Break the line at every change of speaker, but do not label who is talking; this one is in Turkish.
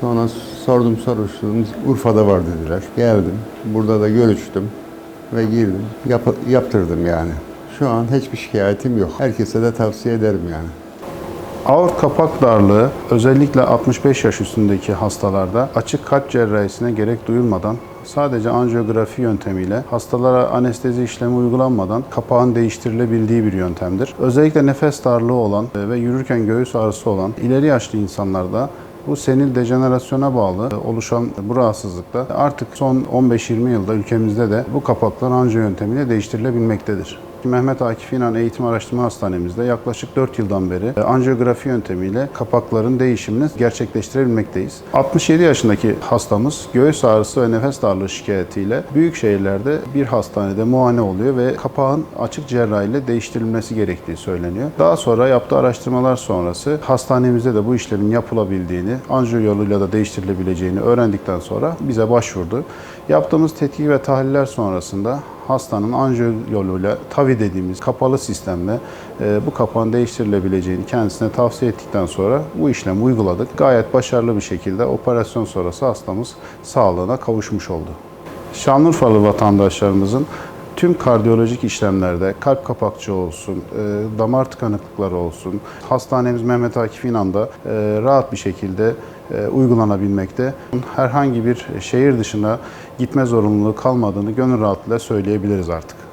Sonra sordum soruşturdum. Urfa'da var dediler. Geldim. Burada da görüştüm ve girdim. Yap- yaptırdım yani. Şu an hiçbir şikayetim yok. Herkese de tavsiye ederim yani.
Aort kapak darlığı özellikle 65 yaş üstündeki hastalarda açık kalp cerrahisine gerek duyulmadan sadece anjiyografi yöntemiyle hastalara anestezi işlemi uygulanmadan kapağın değiştirilebildiği bir yöntemdir. Özellikle nefes darlığı olan e, ve yürürken göğüs ağrısı olan ileri yaşlı insanlarda bu senil dejenerasyona bağlı oluşan bu rahatsızlıkta artık son 15-20 yılda ülkemizde de bu kapaklar anjiyo yöntemiyle değiştirilebilmektedir. Mehmet Akif İnan Eğitim Araştırma Hastanemizde yaklaşık 4 yıldan beri e, anjiyografi yöntemiyle kapakların değişimini gerçekleştirebilmekteyiz. 67 yaşındaki hastamız göğüs ağrısı ve nefes darlığı şikayetiyle büyük şehirlerde bir hastanede muayene oluyor ve kapağın açık cerrahiyle değiştirilmesi gerektiği söyleniyor. Daha sonra yaptığı araştırmalar sonrası hastanemizde de bu işlemin yapılabildiğini, anjiyo yoluyla da değiştirilebileceğini öğrendikten sonra bize başvurdu. Yaptığımız tetkik ve tahliller sonrasında hastanın anjiyo yoluyla TAVI dediğimiz kapalı sistemle e, bu kapağın değiştirilebileceğini kendisine tavsiye ettikten sonra bu işlemi uyguladık. Gayet başarılı bir şekilde operasyon sonrası hastamız sağlığına kavuşmuş oldu. Şanlıurfalı vatandaşlarımızın tüm kardiyolojik işlemlerde kalp kapakçı olsun, e, damar tıkanıklıkları olsun, hastanemiz Mehmet Akif İnan'da e, rahat bir şekilde e, uygulanabilmekte. Herhangi bir şehir dışına gitme zorunluluğu kalmadığını gönül rahatlığıyla söyleyebiliriz artık.